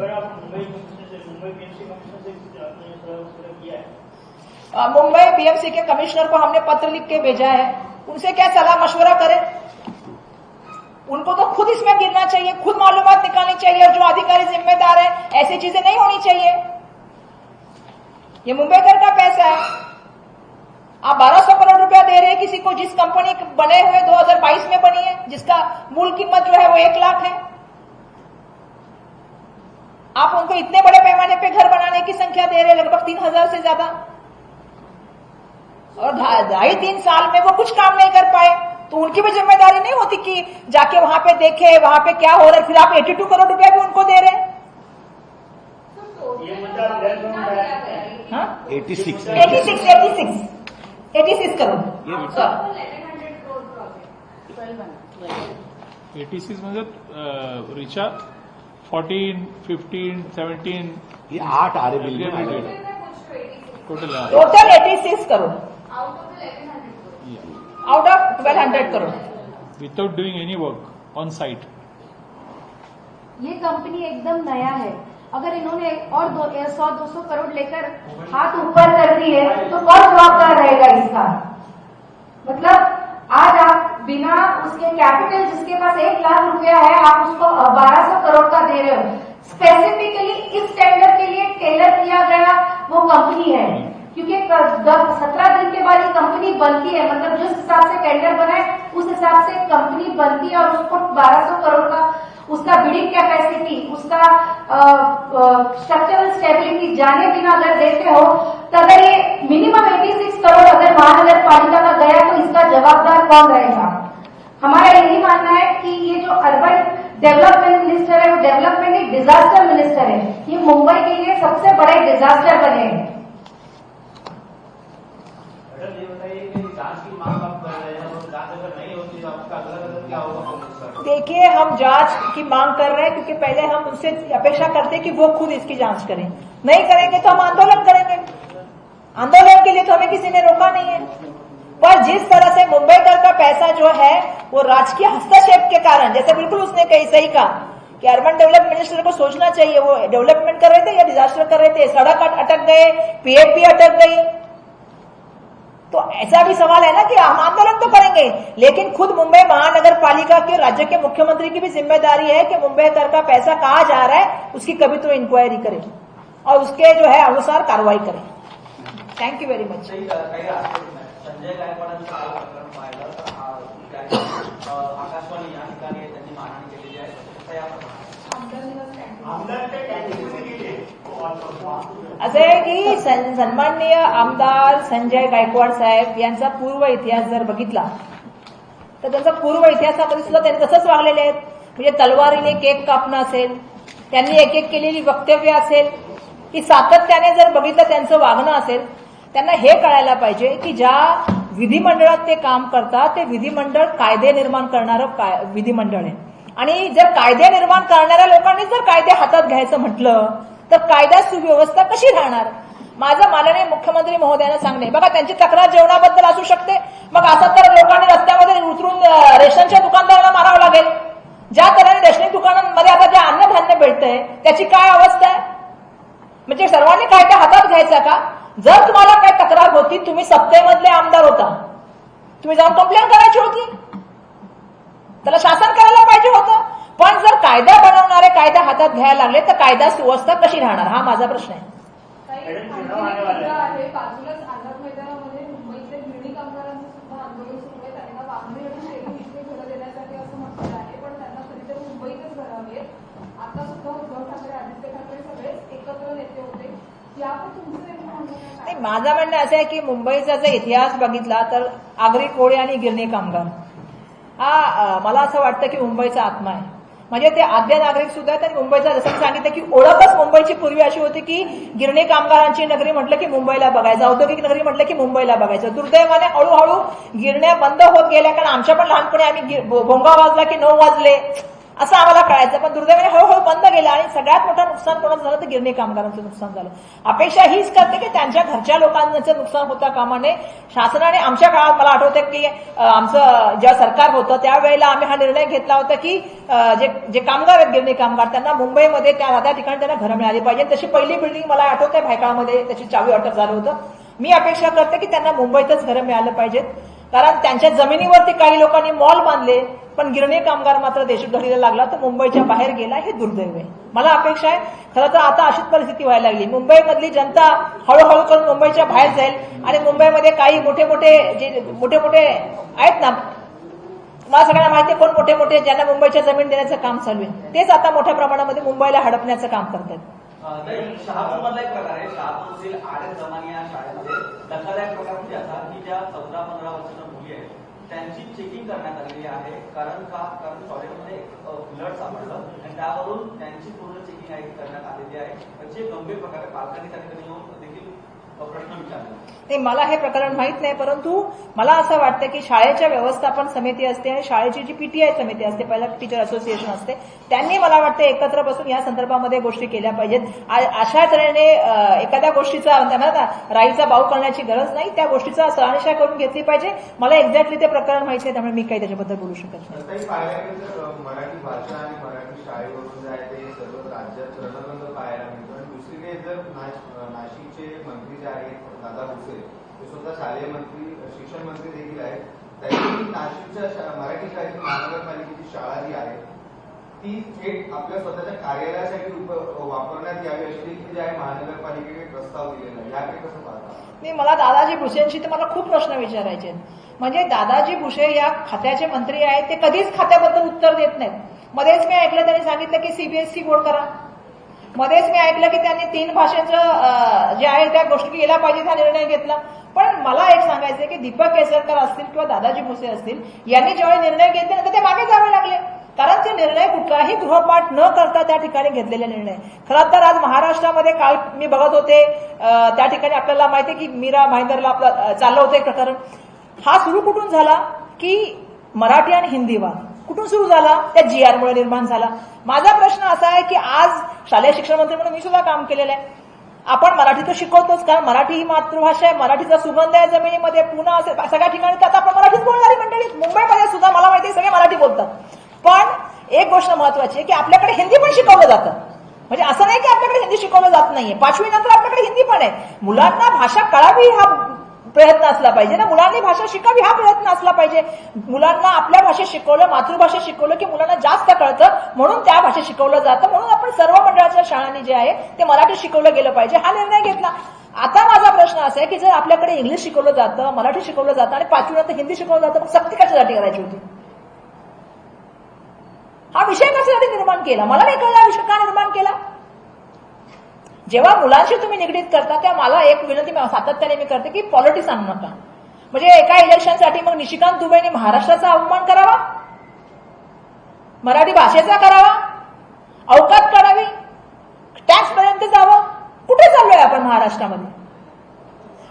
Mumbai Mumbai Mumbai BMC के commissioner को हमने पत्र लिख के भेजा है। उनसे क्या सलाह, मशवरा करें? उनको तो खुद इसमें गिरना चाहिए, खुद मालूम निकालनी चाहिए, और जो अधिकारी जिम्मेदार है, ऐसी चीज़ें नहीं होनी चाहिए। ये मुंबईकर का पैसा है। आप बारह सौ करोड़ रुपया दे रहे हैं किसी को, जिस कंपनी बने हुए 2022 में बनी है, जिसका मूल कीमत जो है वो एक लाख है। आप उनको इतने बड़े पैमाने पे घर बनाने की संख्या दे रहे लगभग तीन हज़ार से ज़्यादा। और ढाई तीन साल में वो कुछ काम नहीं कर पाए। तो उनकी भी ज़िम्मेदारी नहीं होती कि जाके वहाँ पे देखे वहाँ पे क्या हो रहा है। फिर आप 82 करोड़ रुपया भी उनको दे रहे हैं। ये मुद्दा रेड जोन में है? हाँ? 86 86 86 86 करोड़। ये सर। 86 म्हणजे रिचा फोर्टीन फिफ्टीन सेवन्टीन ये आठ आ रहे total total 86 crore. Out of 1200 crore. Without doing any work on site ये कंपनी एकदम नया है। अगर इन्होंने और दो सौ दो सौ करोड़ लेकर हाथ ऊपर कर दिए तो कौन जवाबदार रहेगा इसका मतलब आज आप उसके कैपिटल जिसके पास एक लाख रुपया है, आप उसको बारह सौ करोड़ का दे रहे हो। स्पेसिफिकली इस टेंडर के लिए टेलर किया गया वो कंपनी है। क्योंकि सत्रह दिन के बाद ये कंपनी बनती है मतलब जिस हिसाब से टेंडर बना है, उस हिसाब से कंपनी बनती है और उसको 1200 करोड़ का, उसका बिडिंग कैपेसिटी उसका स्ट्रक्चरल स्टेबिलिटी जाने बिना अगर देते हो तो अगर ये मिनिमम 86 करोड़ अगर महानगर पालिका का गया तो इसका जवाबदार कौन रहेगा? हमारा यही मानना है कि ये जो अर्बन डेवलपमेंट मिनिस्टर है वो डेवलपमेंट एक डिजास्टर मिनिस्टर है। ये मुंबई के लिए सबसे बड़े डिजास्टर बने हैं। बताइए कि जाँच की मांग आप कर रहे हैं? और जाँच अगर नहीं होती तो आपका अगला कदम क्या होगा कांग्रेस का? देखिए हम जाँच की मांग कर रहे हैं क्योंकि पहले हम उनसे अपेक्षा करते हैं कि वो खुद इसकी जाँच करें। नहीं करेंगे तो हम आंदोलन करेंगे। आंदोलन के लिए तो हमें किसी ने रोका नहीं है। पर जिस तरह से मुंबई कर का पैसा जो है, वो राजकीय हस्तक्षेप के कारण, जैसे बिल्कुल उसने कही, सही कहा कि अर्बन डेवलपमेंट मिनिस्टर को सोचना चाहिए, वो डेवलपमेंट कर रहे थे या डिजास्टर कर रहे थे, सड़क अटक गए पीएफपी अटक गई। तो ऐसा भी सवाल है ना कि हम आंदोलन तो करेंगे, लेकिन खुद मुंबई महानगर पालिका के राज्य के मुख्यमंत्री की भी ज़िम्मेदारी है कि मुंबई कर का पैसा कहा जा रहा है, उसकी कभी तो इंक्वायरी करें और उसके जो है अनुसार कार्रवाई करें thank you very much Sanjay गायकवाडांचं काल प्रकरण पाहिलं तर आ, आकाशवाणी या ठिकाणी त्यांनी मारहाण केलेली आहे. तर या असं आहे की सन्माननीय आमदार संजय गायकवाड साहेब यांचा पूर्व इतिहास जर बघितला तर त्यांचा पूर्व इतिहासामध्ये सुद्धा त्यांनी तसंच वागलेले आहेत. म्हणजे तलवारीने केक कापणं असेल त्यांनी एक एक केलेली वक्तव्य असेल की सातत्याने जर बघितलं त्यांचं वागणं असेल त्यांना हे कळायला पाहिजे की ज्या विधिमंडळात ते काम करतात ते विधिमंडळ कायदे निर्माण करणारं काय- विधिमंडळ आहे. आणि जर कायदे निर्माण करणाऱ्या लोकांनी जर कायदे हातात घ्यायचं म्हटलं तर कायदा सुव्यवस्था कशी राहणार? माझं माननीय मुख्यमंत्री महोदयांना सांगणे बघा त्यांची तक्रार जेवणाबद्दल असू शकते. मग असं तर लोकांनी रस्त्यामध्ये उतरून रेशनच्या दुकानदारांना मारावं लागेल. ज्या तऱ्हेने रेशनिंग दुकानांमध्ये आता जे अन्नधान्य भेटतंय त्याची काय अवस्था आहे? म्हणजे सर्वांनी कायदा हातात घ्यायचा का? जर तुम्हाला काय तक्रार होती तुम्ही सत्तेमधले आमदार होता. तुम्ही जाऊन कंप्लेंट करायची होती. त्याला शासन करायला पाहिजे होतं. पण जर कायदा बनवणारे कायदा हातात घ्यायला लागले तर कायदा सुव्यवस्था कशी राहणार? हा माझा प्रश्न आहे काही मॅडम, आणखी चुनाव एक आने वाला मुद्दा है. आहे बाजूलाच आझाद मैदानामध्ये मुंबईतल्या गिरणी कामगारांचं सुद्धा आंदोलन सुरू आहे त्यांना वांगणी आणि शेती इतके घरं देण्यासाठी असं म्हटलं आहे पण त्यांना कधीतरी मुंबईतच घरावी आहेत आता सुद्धा उद्धव ठाकरे आदित्य ठाकरे सगळेच एकत्र नेते होते यावर तुमचं नेमकं म्हणणं काय? नाही माझं म्हणणं असं आहे की मुंबईचा जर इतिहास बघितला तर आगरी कोळी आणि गिरणी कामगार. हा मला असं वाटतं की मुंबईचा आत्मा आहे. म्हणजे ते आद्य नागरिक सुद्धा आहेत आणि मुंबईचा जसं सांगितलं की ओळखच मुंबईची पूर्वी अशी होती की गिरणी कामगारांची नगरी म्हटलं की मुंबईला बघायचं औद्योगिक नगरी म्हटलं की मुंबईला बघायचं. दुर्दैवाने हळूहळू गिरण्या बंद होत गेल्या कारण आमच्या पण लहानपणी आम्ही भोंगा वाजला की नऊ वाजले. असं आम्हाला कळायचं. पण दुर्दैवाने हळूहळू बंद गेलं आणि सगळ्यात मोठं नुकसान कोणाचं झालं तर गिरणी कामगारांचं नुकसान झालं. अपेक्षा हीच करते की त्यांच्या घरच्या लोकांचं नुकसान होता कामा नये शासनाने आमच्या काळात मला आठवतं की आमचं जेव्हा सरकार होतं त्यावेळेला आम्ही हा निर्णय घेतला होता की जे जे कामगार आहेत गिरणी कामगार त्यांना मुंबईमध्ये त्या त्या ठिकाणी त्यांना घरं मिळाली पाहिजे तशी पहिली बिल्डिंग मला आठवते भायकाळामध्ये त्याची चावी अटक झालं होतं. मी अपेक्षा करते की त्यांना मुंबईतच घरं मिळालं पाहिजेत. कारण त्यांच्या जमिनीवरती काही लोकांनी मॉल बांधले पण गिरणी कामगार मात्र देशोधडीला लागला तर मुंबईच्या बाहेर गेला हे दुर्दैव आहे. मला अपेक्षा आहे खरं तर आता अशीच परिस्थिती व्हायला लागली. मुंबईमधली जनता हळूहळू करून मुंबईच्या बाहेर जाईल आणि मुंबईमध्ये काही मोठे मोठे जे मोठे मोठे आहेत ना मला सगळ्यांना माहिती आहे कोण मोठे मोठे ज्यांना मुंबईच्या जमीन देण्याचं काम चालू आहे. तेच आता मोठ्या प्रमाणामध्ये मुंबईला हडपण्याचं काम करतात. शहापूर मधला एक प्रकार आहे. शहापूरतील आडत जमानी या शाळेमध्ये धक्कादायक प्रकार म्हणजे असा की ज्या चौदा पंधरा वर्षाच्या मुली आहेत त्यांची चेकिंग करण्यात आलेली आहे. कारण का? कारण टॉयलेटमध्ये ब्लड सापडलं आणि त्यावरून त्यांची पूर्ण चेकिंग आहे करण्यात आलेली आहे. जे गंभीर प्रकार आहे पालकांनी त्या ठिकाणी येऊन देखील अ, प्रश्न विचारले ते मला हे प्रकरण माहीत नाही परंतु मला असं वाटतं की शाळेच्या व्यवस्थापन समिती असते आणि शाळेची जी पीटीआय समिती असते पहिला टीचर असोसिएशन असते त्यांनी मला वाटतं एकत्र बसून या संदर्भामध्ये गोष्टी केल्या पाहिजेत. अशा तऱ्हेने एखाद्या गोष्टीचा त्यांना राईचा भाव करण्याची गरज नाही त्या गोष्टीचा सहनिशा करून घेतली पाहिजे. मला एक्झॅक्टली ते प्रकरण माहिती आहे त्यामुळे मी काही त्याच्याबद्दल बोलू शकत नाही तसंही पाहायला गेलं तर अ, मराठी भाषा आणि मराठी शाळेवरून जे आहे ते सर्व राज्यात रणरंग पाहायला मिळतो आणि दुसरीकडे जर नाश- अ, नाशिकचे मंत्री जे आहेत दादा भुसे ते शालेय मंत्री शिक्षण मंत्री देखील आहेत. त्यांनी नाशिकच्या मराठी शाळेची महानगरपालिकेची शाळा जी आहे ती थेट आपल्या स्वतःच्या कार्यालयासाठी वापरण्यात यावी अशी देखील जे आहे महानगरपालिकेने प्रस्ताव दिलेला आहे. याकडे कसं पाहता? नाही मला दादाजी भुसेंशी तर मला खूप प्रश्न विचारायचे आहेत. म्हणजे दादाजी भुसे या खात्याचे मंत्री आहेत ते कधीच खात्याबद्दल उत्तर देत नाहीत. मध्येच मी ऐकलं त्यांनी सांगितलं की सीबीएसई बोर्ड करा. मध्येच मी ऐकलं की त्यांनी तीन भाषेचं जे आहे त्या गोष्टी केल्या पाहिजे हा निर्णय घेतला. पण मला एक सांगायचं की दीपक केसरकर असतील किंवा दादाजी भुसे असतील यांनी जेव्हा निर्णय घेतले ना तर ते मागे जावे लागले. कारण ते निर्णय कुठलाही गृहपाठ न करता त्या ठिकाणी घेतलेले निर्णय. खरं तर आज महाराष्ट्रामध्ये काल मी बघत होते त्या ठिकाणी आपल्याला माहिती आहे की मीरा भाईंदरला आपलं चाललं होतं एक प्रकरण. हा सुरू कुठून झाला की मराठी आणि हिंदी वाद? कुठून सुरू झाला? त्या जी आर मुळे निर्माण झाला. माझा प्रश्न असा आहे की आज शालेय शिक्षण मंत्री म्हणून मी सुद्धा काम केलेलं आहे. आपण मराठी तर शिकवतोच कारण मराठी ही मातृभाषा आहे मराठीचा सुगंध आहे जमिनीमध्ये पुन्हा असे सगळ्या ठिकाणी तर आता आपण मराठीच बोलणारी मंडळी. मुंबईमध्ये सुद्धा मला माहिती आहे सगळे मराठी बोलतात. पण एक गोष्ट महत्वाची आहे की आपल्याकडे हिंदी पण शिकवलं जातं. म्हणजे असं नाही की आपल्याकडे हिंदी शिकवलं जात नाहीये. पाचवी नंतर आपल्याकडे हिंदी पण आहे. मुलांना भाषा कळावी हा प्रयत्न असला पाहिजे ना. मुलांनी भाषा शिकावी हा प्रयत्न असला पाहिजे. मुलांना आपल्या भाषेत शिकवलं मातृभाषेत शिकवलं की मुलांना जास्त कळतं म्हणून त्या भाषेत शिकवलं जातं. म्हणून आपण सर्व मंडळाच्या शाळांनी जे आहे ते मराठी शिकवलं गेलं पाहिजे. हा निर्णय घेतला. आता माझा प्रश्न असा आहे की जर आपल्याकडे इंग्लिश शिकवलं जातं मराठी शिकवलं जातं आणि पाचवीनंतर हिंदी शिकवलं जातं मग सक्ती कशासाठी करायची होती? हा विषय कशासाठी निर्माण केला? मला नाही कळला विषय का निर्माण केला? जेव्हा मुलांशी तुम्ही निगडीत करता तेव्हा मला एक विनंती सातत्याने मी करते की पॉलिटिक्स आणू नका. म्हणजे एका इलेक्शनसाठी मग निशिकांत दुबेने महाराष्ट्राचा अवमान करावा? मराठी भाषेचा करावा? अवकात काढावी? टॅक्सपर्यंत जावं? कुठे चाललोय आपण महाराष्ट्रामध्ये?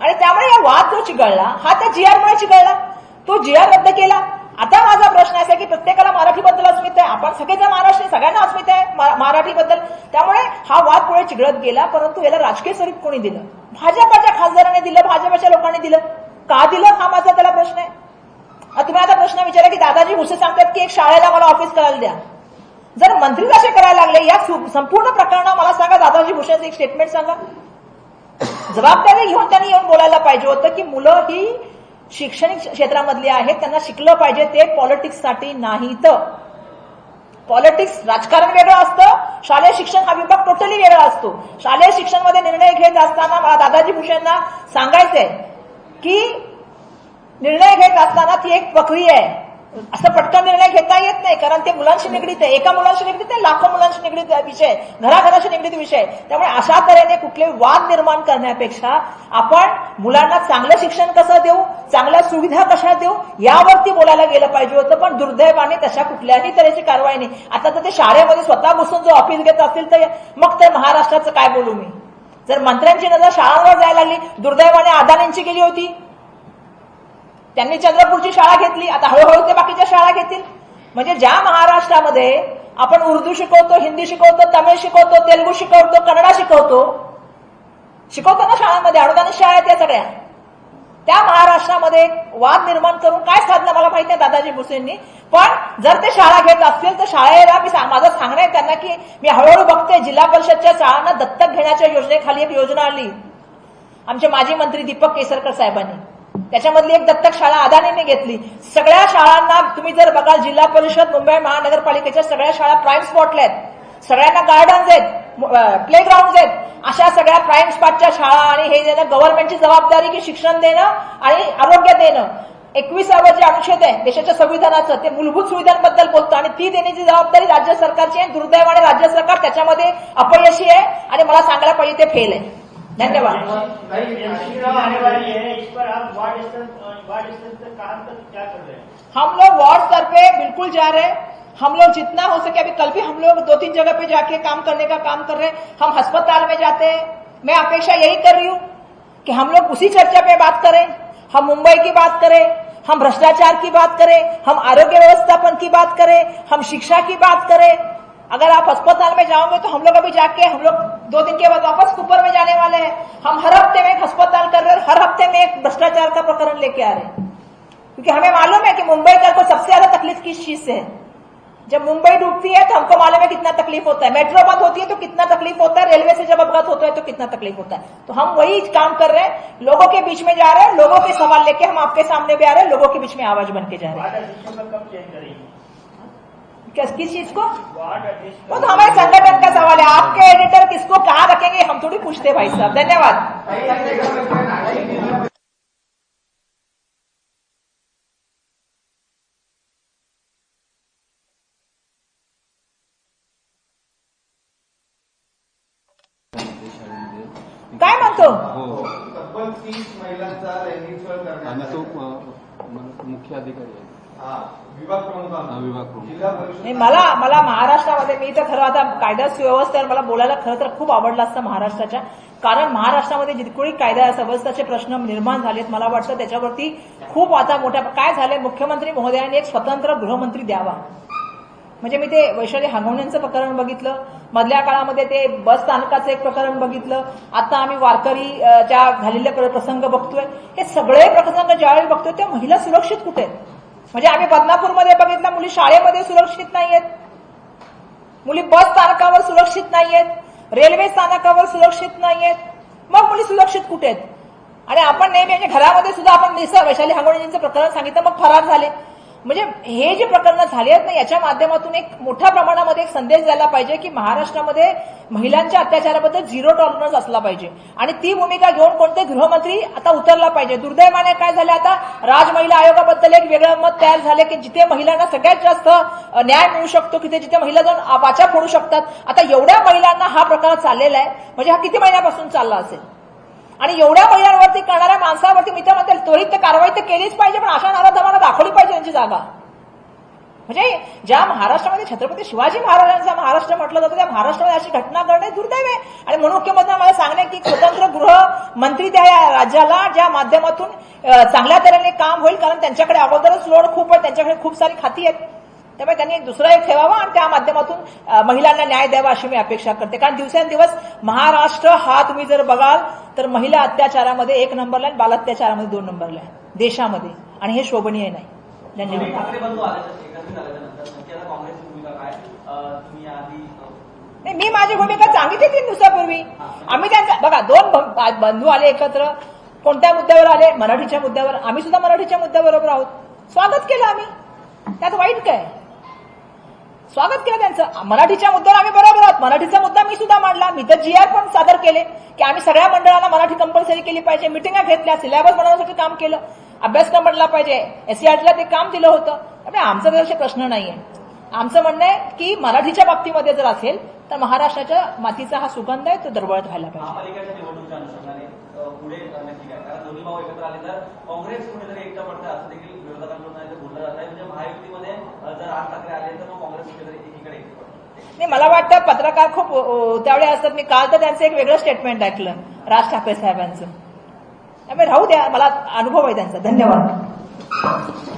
आणि त्यामुळे हा वाद जो चिघळला हा त्या जीआर मुळे चिघळला. तो जीआर रद्द केला. आता माझा प्रश्न असा की प्रत्येकाला मराठीबद्दल अस्मिता आहे आपण सगळेजण महाराष्ट्र सगळ्यांना अस्मिता आहे मराठीबद्दल. त्यामुळे हा वाद पुढे चिघळत गेला परंतु याला राजकीय स्वरूप कोणी दिलं? भाजपाच्या खासदाराने दिलं भाजपाच्या लोकांनी दिलं. का दिलं? हा माझा त्याला प्रश्न आहे. आता तुम्ही आता प्रश्न विचारा की दादाजी भुसे सांगतात की एक शाळेला मला ऑफिस करायला द्या. जर मंत्री असे करायला लागले या संपूर्ण प्रकरणात मला सांगा दादाजी भुसेचं एक स्टेटमेंट सांगा. जबाबदारी घेऊन त्यांनी येऊन बोलायला पाहिजे होतं की मुलं ही शैक्षणिक क्षेत्रामधले आहेत त्यांना शिकलं पाहिजे ते पॉलिटिक्ससाठी नाही तर पॉलिटिक्स राजकारण वेगळं असतं शालेय शिक्षण हा विभाग टोटली वेगळा असतो. शालेय शिक्षणमध्ये निर्णय घेत असताना मला दादाजी भुसेंना सांगायचंय की निर्णय घेत असताना ती एक प्रक्रिया आहे. असं पटकन निर्णय घेता येत नाही कारण ते मुलांशी निगडीत आहे. एका मुलांशी निगडीत आहे लाखो मुलांशी निगडीत विषय घराघराशी निगडीत विषय त्यामुळे अशा तऱ्हेने कुठले वाद निर्माण करण्यापेक्षा आपण मुलांना चांगलं शिक्षण कसं देऊ चांगल्या सुविधा कशा देऊ यावरती बोलायला गेलं पाहिजे होतं पण दुर्दैवाने तशा कुठल्याही तऱ्हेची कारवाई नाही. आता तर ते शाळेमध्ये स्वतः बसून जो ऑफिस घेत असतील तर मग ते महाराष्ट्राचं काय बोलू मी? जर मंत्र्यांची नजर शाळांवर जायला लागली दुर्दैवाने अदानींची गेली होती. त्यांनी चंद्रपूरची शाळा घेतली आता हळूहळू ते बाकीच्या शाळा घेतील. म्हणजे ज्या महाराष्ट्रामध्ये आपण उर्दू शिकवतो हिंदी शिकवतो तमिळ शिकवतो तेलुगू शिकवतो कन्नडा शिकवतो शिकवतो ना शाळांमध्ये अनुदानित शाळा आहेत त्या सगळ्या. त्या महाराष्ट्रामध्ये वाद निर्माण करून काय साधलं मला माहीत नाही दादाजी भुसेंनी. पण जर ते शाळा घेत असतील तर शाळेला मी सांग- माझं सांगणं आहे त्यांना की मी हळूहळू बघते जिल्हा परिषदच्या शाळांना दत्तक घेण्याच्या योजनेखाली एक योजना आली. आमचे माजी मंत्री दीपक केसरकर साहेबांनी. त्याच्यामधली एक दत्तक शाळा अदानीने घेतली. सगळ्या शाळांना तुम्ही जर बघाल जिल्हा परिषद मुंबई महानगरपालिकेच्या सगळ्या शाळा प्राईम स्पॉटला आहेत. सगळ्यांना गार्डन्स आहेत प्ले ग्राउंड आहेत. अशा सगळ्या प्राईम स्पॉटच्या शाळा आणि हे देणं गव्हर्नमेंटची जबाबदारी की शिक्षण देणं आणि आरोग्य देणं एकविसावं जे अनुच्छेद आहे देशाच्या संविधानाचं ते मूलभूत सुविधांबद्दल बोलतं आणि ती देण्याची जबाबदारी राज्य सरकारची आहे. दुर्दैवाने राज्य सरकार त्याच्यामध्ये अपयशी आहे आणि मला सांगायला पाहिजे ते फेल आहे. धन्यवाद। आने वाली है इस पर आप वार्ड स्तर वार्ड स्तर तक क्या कर रहे हैं? हम लोग वार्ड स्तर पे बिल्कुल जा रहे हैं। हम लोग जितना हो सके अभी कल भी हम लोग दो तीन जगह पे जाके काम करने का काम कर रहे हैं। हम अस्पताल में जाते हैं। मैं अपेक्षा यही कर रही हूँ कि हम लोग उसी चर्चा पे बात करें। हम मुंबई की बात करें हम भ्रष्टाचार की बात करें हम आरोग्य व्यवस्थापन की बात करें हम शिक्षा की बात करें। अगर आप अस्पताल में जाओगे तो हम लोग अभी जाके हम लोग दो दिन के बाद वापस कुपर में जाने वाले हैं। हम हर हफ़्ते में एक अस्पताल कर रहे हैं हर हफ़्ते में एक भ्रष्टाचार का प्रकरण लेके आ रहे हैं। क्योंकि हमें मालूम है कि मुंबई का को सबसे ज़्यादा तकलीफ़ किस चीज़ से है। जब मुंबई डूबती है तो हमको मालूम है कितना तकलीफ़ होता है। मेट्रो बंद होती है तो कितना तकलीफ़ होता है। रेलवे से जब अपघात होता है तो कितना तकलीफ़ होता है। तो हम वही काम कर रहे हैं। लोगों के बीच में जा रहे हैं। लोगों के सवाल लेके हम आपके सामने भी आ रहे हैं। लोगों के बीच में आवाज़ बन के जा रहे हैं। किस किस चीज को? वार्ड अध्यक्ष वो तो हमारे संगठन का सवाल है। आपके एडिटर किसको कहाँ रखेंगे हम थोड़ी पूछते भाई साहब। धन्यवाद। काय म्हणतो? तब्बल तीस महिलांचा लैंगिक मुख्य अधिकारी नाही मला मला महाराष्ट्रामध्ये मी तर खरं आता कायदा सुव्यवस्थेवर मला बोलायला खरं तर खूप आवडलं असतं महाराष्ट्राच्या. कारण महाराष्ट्रामध्ये जितकोही कायदा सुव्यवस्थेचे प्रश्न निर्माण झालेत मला वाटतं त्याच्यावरती खूप आता मोठ्या काय झालंय मुख्यमंत्री महोदयांनी एक स्वतंत्र गृहमंत्री द्यावा. म्हणजे मी ते वैशाली हंगवण्यांचं प्रकरण बघितलं मधल्या काळामध्ये ते बस स्थानकाचं एक प्रकरण बघितलं आता आम्ही वारकरी अ, च्या झालेले प्र- प्रसंग बघतोय. हे सगळे प्रसंग ज्यावेळी बघतोय त्या महिला सुरक्षित कुठे आहेत? म्हणजे आम्ही बदनापूरमध्ये बघितलं मुली शाळेमध्ये सुरक्षित नाहीयेत. मुली बस स्थानकावर सुरक्षित नाहीयेत. रेल्वे स्थानकावर सुरक्षित नाहीयेत. मग मुली सुरक्षित कुठे आहेत? आणि आपण नेहमी म्हणजे घरामध्ये सुद्धा आपण निसं वैशाली हांगोळींचं प्रकरण सांगितलं मग फरार झाले. म्हणजे हे जे प्रकरणं झाली आहेत ना याच्या माध्यमातून एक मोठ्या प्रमाणामध्ये एक संदेश द्यायला पाहिजे की महाराष्ट्रामध्ये महिलांच्या अत्याचाराबद्दल झिरो टॉलरन्स असला पाहिजे. आणि ती भूमिका घेऊन कोणते गृहमंत्री आता उतरला पाहिजे. दुर्दैवाने काय झालं आता? राज महिला आयोगाबद्दल एक वेगळं मत तयार झालं की जिथे महिलांना सगळ्यात जास्त न्याय मिळू शकतो की जिथे महिला जाऊन वाचा फोडू शकतात. आता एवढ्या महिलांना हा प्रकार चाललेला आहे. म्हणजे हा किती महिन्यापासून चालला असेल? आणि एवढ्या महिलांवरती करणाऱ्या माणसावरती मी तर म्हणते त्वरित कारवाई तर केलीच पाहिजे पण अशा नाराधमांना दाखवली पाहिजे त्यांची जागा. म्हणजे ज्या महाराष्ट्रामध्ये छत्रपती शिवाजी महाराजांचा महाराष्ट्र म्हटलं जातं त्या महाराष्ट्रामध्ये अशी घटना घडणे दुर्दैव आहे. आणि म्हणून मुख्यमंत्र्यांना मला सांगणे की स्वतंत्र गृह मंत्री या राज्याला ज्या माध्यमातून चांगल्या तऱ्हेने काम होईल कारण त्यांच्याकडे अगोदरच लोड खूप आहे त्यांच्याकडे खूप सारी खाती आहेत. त्यामुळे त्यांनी दुसरा एक ठेवावा आणि त्या माध्यमातून महिलांना न्याय द्यावा अशी मी अपेक्षा करते. कारण दिवसेंदिवस महाराष्ट्र हा तुम्ही जर बघाल तर महिला अत्याचारामध्ये एक नंबरला आणि बाल अत्याचारामध्ये दोन नंबरला आहे. देशामध्ये. आणि हे शोभनीय नाही. धन्यवाद. मी माझी भूमिका सांगितली तीन दिवसापूर्वी. आम्ही त्यांचा बघा दोन बंधू आले एकत्र. कोणत्या मुद्द्यावर आले? मराठीच्या मुद्द्यावर. आम्ही सुद्धा मराठीच्या मुद्द्याबरोबर आहोत. स्वागत केलं आम्ही. त्यात वाईट काय? स्वागत केलं त्यांचं. मराठीच्या मुद्द्यावर आम्ही बरोबर आहोत. मराठीचा मुद्दा मी सुद्धा मांडला. मी तर जी आर पण सादर केले की आम्ही सगळ्या मंडळांना मराठी कंपल्सरी केली पाहिजे. मिटिंगा घेतल्या सिलेबस बनवण्यासाठी काम केलं अभ्यासक्रम बनला पाहिजे. एससीआरटीला ते काम दिलं होतं. आमचं आमचा असे प्रश्न नाहीये. आमचं म्हणणं आहे की मराठीच्या बाबतीमध्ये जर असेल तर महाराष्ट्राच्या मातीचा हा सुगंध आहे तो दरवळत व्हायला पाहिजे. नाही नाही मला वाटतं पत्रकार खूप त्यावेळी असतात. मी काल तर त्यांचं एक वेगळं स्टेटमेंट ऐकलं राज ठाकरे साहेबांचं. त्यामुळे राहू द्या मला अनुभव आहे त्यांचा. धन्यवाद.